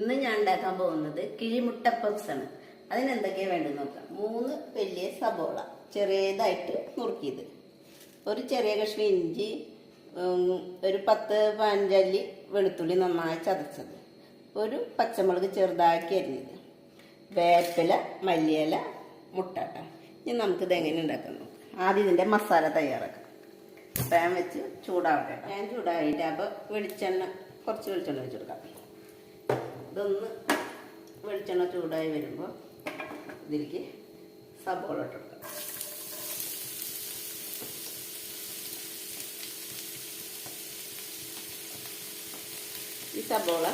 ഇന്ന് ഞാൻ ഉണ്ടാക്കാൻ പോകുന്നത് കിഴിമുട്ട പപ്സ് ആണ് അതിന് എന്തൊക്കെയാ വേണ്ടത് നോക്കാം. മൂന്ന് വലിയ സബോള ചെറിയതായിട്ട് നുറുക്കിയത് ഒരു ചെറിയ കഷ്ണം ഇഞ്ചി ഒരു പത്ത് പാഞ്ചല്ലി വെളുത്തുള്ളി നന്നായി ചതച്ചത്. ഒരു പച്ചമുളക് ചെറുതാക്കി അരിഞ്ഞത്. വേപ്പില മല്ലിയില മുട്ടാട്ട ഇനി നമുക്കിത് എങ്ങനെ ഉണ്ടാക്കാൻ നോക്കാം. ആദ്യം ഇതിന്റെ മസാല തയ്യാറാക്കാം. പാൻ വെച്ച് ചൂടാവട്ടെ. പാൻ ചൂടായിട്ട് അപ്പോൾ വെളിച്ചെണ്ണ കുറച്ച് വെളിച്ചെണ്ണ വെച്ച് കൊടുക്കാം. ഇതൊന്ന് വെളിച്ചെണ്ണ ചൂടായി വരുമ്പോൾ ഇതിലേക്ക് സബോള ഇട്ട് ഈ സബോള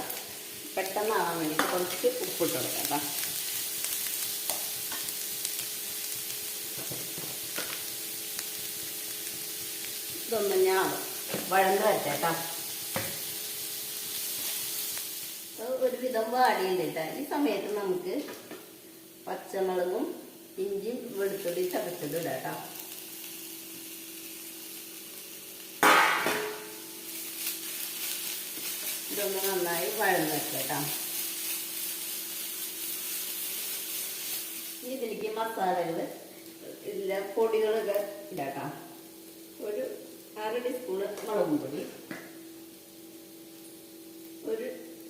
പെട്ടെന്നാവാൻ വേണ്ടി കുറച്ച് ഉപ്പിട്ട് കൊടുക്കാം കേട്ടോ ഇതൊന്നും ഞാൻ വഴന്ന് വരട്ടെ ഒരുവിധം വാടിയുണ്ട് കേട്ടോ ഈ സമയത്ത് നമുക്ക് പച്ചമുളകും ഇഞ്ചിയും വെളുത്തുള്ളി ചതച്ചത് ഇടാം ഇതൊന്ന് നന്നായി വഴന്ന് ഇനി ഇതിലേക്ക് മസാലകൾ ഇതിലെ പൊടികളൊക്കെ ഇടാം ഒരു അര ടീസ്പൂണ് മുളകും പൊടി.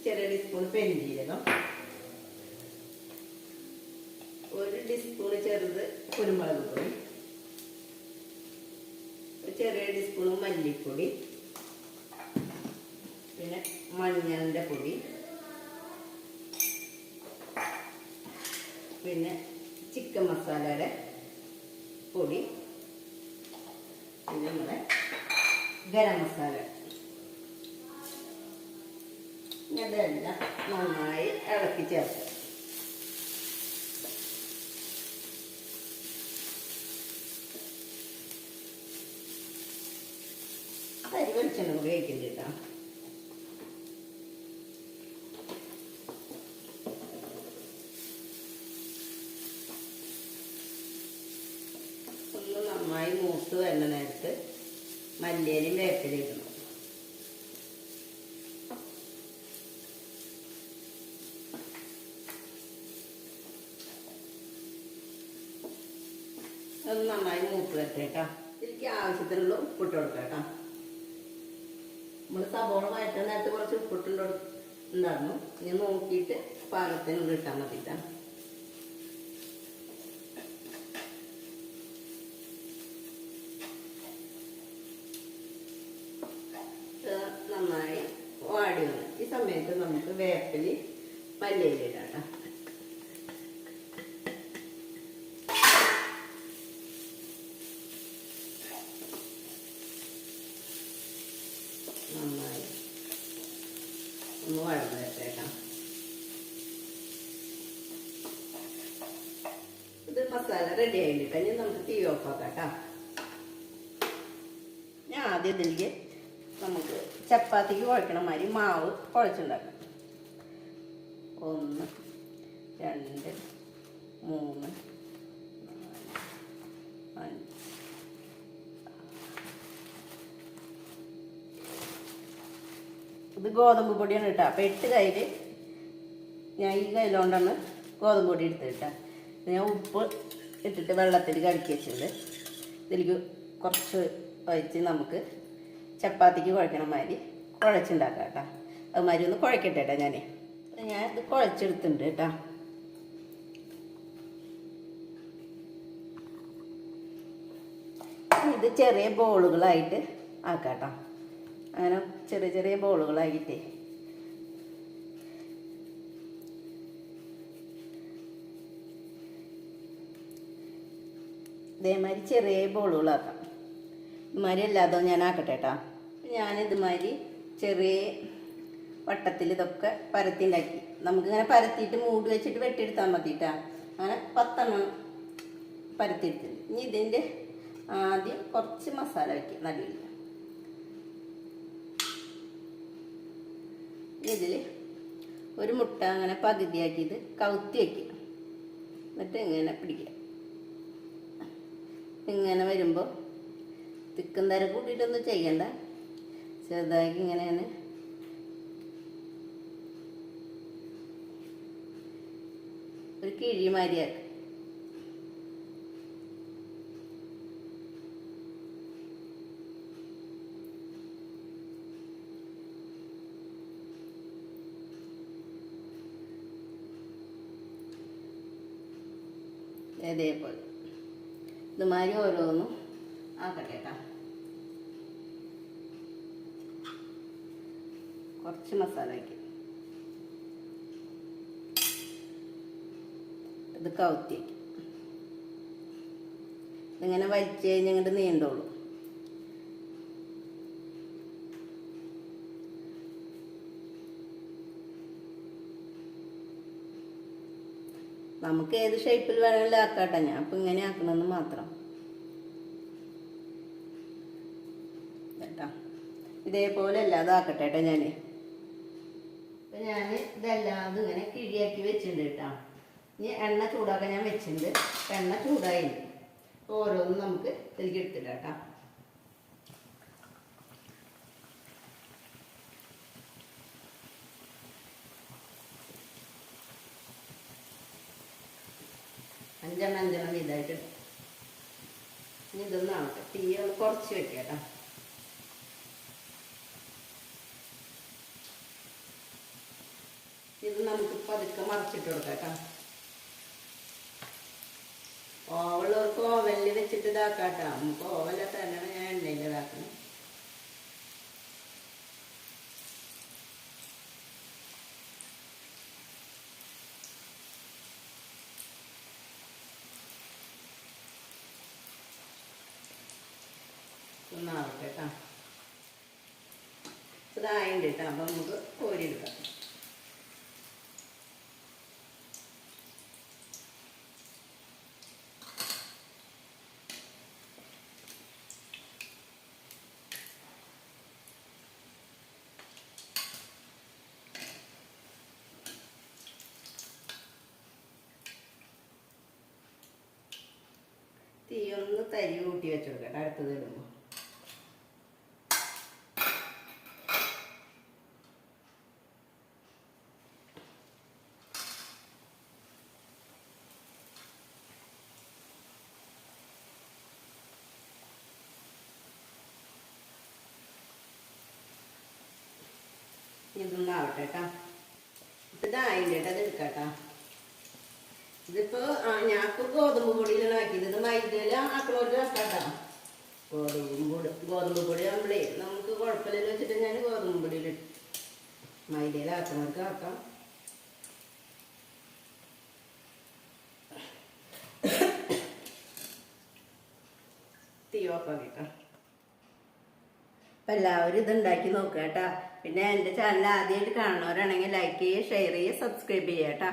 ചെറിയ ടീസ്പൂൺ പെരിഞ്ജീരകം. ഒരു ടീസ്പൂൺ ചെറുത് കുരുമുളക് പൊടി. ചെറിയ ടീസ്പൂൺ മല്ലിപ്പൊടി. പിന്നെ മഞ്ഞളിന്റെ പൊടി. പിന്നെ ചിക്കൻ മസാലയുടെ പൊടി. പിന്നെ നമ്മുടെ ഗരം മസാല ഇനി ഇതെല്ലാം നന്നായി ഇളക്കി ചേർക്കും. അരി വെളിച്ചെണ്ണ കൂടി കേട്ടോ. ഒന്ന് നന്നായി മൂത്ത് വരുന്ന നേരത്ത് മല്ലിയിലും വേപ്പിലും അത് നന്നായി മൂത്ത് വരട്ടെ കേട്ടോ ആവശ്യത്തിനുള്ള ഉപ്പിട്ട് കൊടുക്കാം കേട്ടോ നമ്മൾ സബോള വഴറ്റാൻ നേരത്തെ കുറച്ച് ഉപ്പിട്ടുണ്ട് ഉണ്ടായിരുന്നു. ഇനി നോക്കിയിട്ട് പാകത്തിനുള്ള ഇട്ടാൽ മതി കേട്ടോ നന്നായി വാടി വന്നു. ഈ സമയത്ത് നമുക്ക് വേപ്പിൽ മല്ലിയില ഇടാം ട്ടോ. നന്നായി ഒന്ന് വഴന്ന് വെച്ചേക്കാം ഇത് മസാല റെഡി ആയിട്ട് ഇനി നമുക്ക് തീ ഓഫാക്കാം കേട്ടോ ഞാൻ ആദ്യം ഇതിലേക്ക് നമുക്ക് ചപ്പാത്തിക്ക് കുഴക്കണ മാതിരി മാവ് കുഴച്ചുണ്ടാക്കാം. ഒന്ന് രണ്ട് മൂന്ന് നാല് അഞ്ച് ഇത് ഗോതമ്പ് പൊടിയാണ് കേട്ടോ. അപ്പം എട്ട് കയ്യിൽ ഞാൻ ഈ കയ്യിലോണ്ടാണ് ഗോതമ്പ് പൊടി എടുത്ത് കേട്ടോ. ഞാൻ ഉപ്പ് ഇട്ടിട്ട് വെള്ളത്തിൽ കലക്കി വെച്ചിട്ടുണ്ട്. ഇതിലേക്ക് കുറച്ച് ഒഴിച്ച് നമുക്ക് ചപ്പാത്തിക്ക് കുഴക്കണ മാതിരി കുഴച്ചുണ്ടാക്കാം കേട്ടോ. അതുമാതിരി ഒന്ന് കുഴക്കട്ടെ കേട്ടോ ഞാൻ ഞാൻ ഇത് കുഴച്ചെടുത്തിട്ടുണ്ട് കേട്ടോ. ഇത് ചെറിയ ബോളുകളായിട്ട് ആക്കാം കേട്ടോ. അങ്ങനെ ചെറിയ ചെറിയ ബോളുകളായിട്ട്. ഇതേമാതിരി ചെറിയ ബോളുകളാക്കാം. ഇതുമാതിരി അല്ലാതെ ഞാൻ ആക്കട്ടെ കേട്ടോ. ഞാൻ ഇതുമാതിരി ചെറിയ വട്ടത്തിൽ ഇതൊക്കെ പരത്തി ഉണ്ടാക്കി നമുക്കിങ്ങനെ പരത്തിയിട്ട് മൂടി വെച്ചിട്ട് വെട്ടിയെടുത്താൽ മതി കേട്ടോ. അങ്ങനെ പത്തെണ്ണം പരത്തിയെടുത്തിട്ടുണ്ട്. ഇനി ഇതിന്റെ ആദ്യം കുറച്ച് മസാല വയ്ക്കുക നടുവിൽ ഇതിൽ ഒരു മുട്ട അങ്ങനെ പകുതിയാക്കിയത് കവുത്തി വയ്ക്കുക എന്നിട്ട് ഇങ്ങനെ പിടിക്കുക. ഇങ്ങനെ വരുമ്പോൾ തിക്കും തര കൂട്ടിയിട്ടൊന്നും ചെയ്യണ്ട. ചെറുതാക്കി ഇങ്ങനെ ഒരു കിഴിമാരിയാക്കുക ഇതേപോലെ ഇതുമാതിരി ഓരോന്നും ആക്കട്ടെ കേട്ടോ. കുറച്ച് മസാല വയ്ക്കും ഇത് കൗത്തി വയ്ക്കും ഇതിങ്ങനെ വലിച്ചു കഴിഞ്ഞ് നീണ്ടോളൂ. നമുക്ക് ഏത് ഷേപ്പിൽ വേണമെങ്കിലും ആക്കാട്ടെ. ഞാൻ അപ്പൊ ഇങ്ങനെ ആക്കണമെന്ന് മാത്രം. ഇതേപോലെ അല്ലാതെ ആക്കട്ടെ കേട്ടോ ഞാൻ ഇപ്പം ഞാൻ ഇതെല്ലാം ഇങ്ങനെ കിഴിയാക്കി വെച്ചിട്ടുണ്ട് കേട്ടോ. ഇനി എണ്ണ ചൂടാക്കാൻ ഞാൻ വെച്ചിട്ടുണ്ട്. എണ്ണ ചൂടായി. ഓരോന്നും നമുക്ക് ഇതിലേക്ക് എടുത്തില്ല കേട്ടോ അഞ്ചെണ്ണം അഞ്ചെണ്ണം ഇടും. ഇനി ഇതൊന്നും ആവട്ടെ തീ കുറച്ച് വെക്കാം കേട്ടോ. ഇത് നമുക്ക് പതുക്കെ മറിച്ചിട്ട് കൊടുക്കാം കേട്ടോ. ഓവളവർക്ക് ഓവലിൽ വെച്ചിട്ട് ഇതാക്കാം കേട്ടോ. നമുക്ക് ഓവല തന്നെ ഞാൻ എണ്ണയിൽ ഇതാക്കണം ഒന്നാവട്ടെ കേട്ടോ ഇതായിണ്ട് കേട്ടോ. അപ്പം നമുക്ക് കോരിയെടുക്കാം. തീ ഒന്ന് തരി കൂട്ടി വെച്ചെടുക്കട്ടെ അടുത്തത് ഇടുമ്പോൾ ഇതൊന്നും ആവട്ടെ കേട്ടോ ഇതായില്ല കേട്ടോ എടുക്കാട്ടോ. ഇതിപ്പോ ഞാനിപ്പോ ഗോതമ്പ് പൊടിയിലാണ് ആക്കിയത്. ഇത് മൈദയില ആക്കളോട് ആക്കാട്ടോ. ഗോതമ്പ് പൊടി ഗോതമ്പ് പൊടി ആകുമ്പോഴേ നമുക്ക് കുഴപ്പമില്ലല്ലോ വെച്ചിട്ട് ഞാൻ ഗോതമ്പ് പൊടിയിൽ മൈദയില ആക്കണവർക്ക് ആക്കാം. തീ ഓഫാക്കിട്ടോ അപ്പം എല്ലാവരും ഇത് ഉണ്ടാക്കി നോക്കുക കേട്ടോ പിന്നെ എന്റെ ചാനൽ ആദ്യമായിട്ട് കാണുന്നവരാണെങ്കിൽ ലൈക്ക് ചെയ്യുക ഷെയർ ചെയ്യുക സബ്സ്ക്രൈബ് ചെയ്യുക കേട്ടോ.